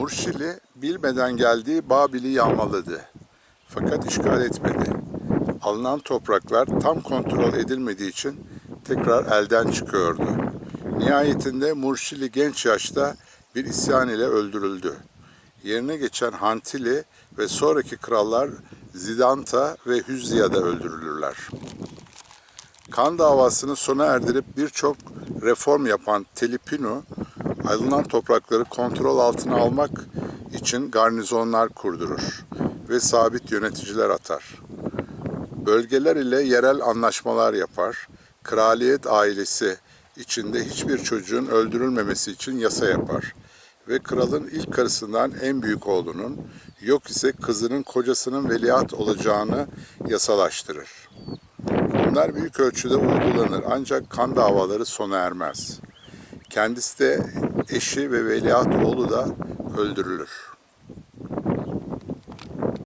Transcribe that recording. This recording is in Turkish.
Murşili bilmeden geldiği Babil'i yağmaladı. Fakat işgal etmedi. Alınan topraklar tam kontrol edilmediği için tekrar elden çıkıyordu. Nihayetinde Murşili genç yaşta bir isyan ile öldürüldü. Yerine geçen Hantili ve sonraki krallar Zidanta ve Hüzya'da öldürülürler. Kan davasını sona erdirip birçok reform yapan Telipinu, alınan toprakları kontrol altına almak için garnizonlar kurdurur ve sabit yöneticiler atar. Bölgeler ile yerel anlaşmalar yapar, kraliyet ailesi içinde hiçbir çocuğun öldürülmemesi için yasa yapar ve kralın ilk karısından en büyük oğlunun, yok ise kızının kocasının veliaht olacağını yasalaştırır. Bunlar büyük ölçüde uygulanır ancak kan davaları sona ermez. Kendisi de eşi ve veliaht oğlu da öldürülür.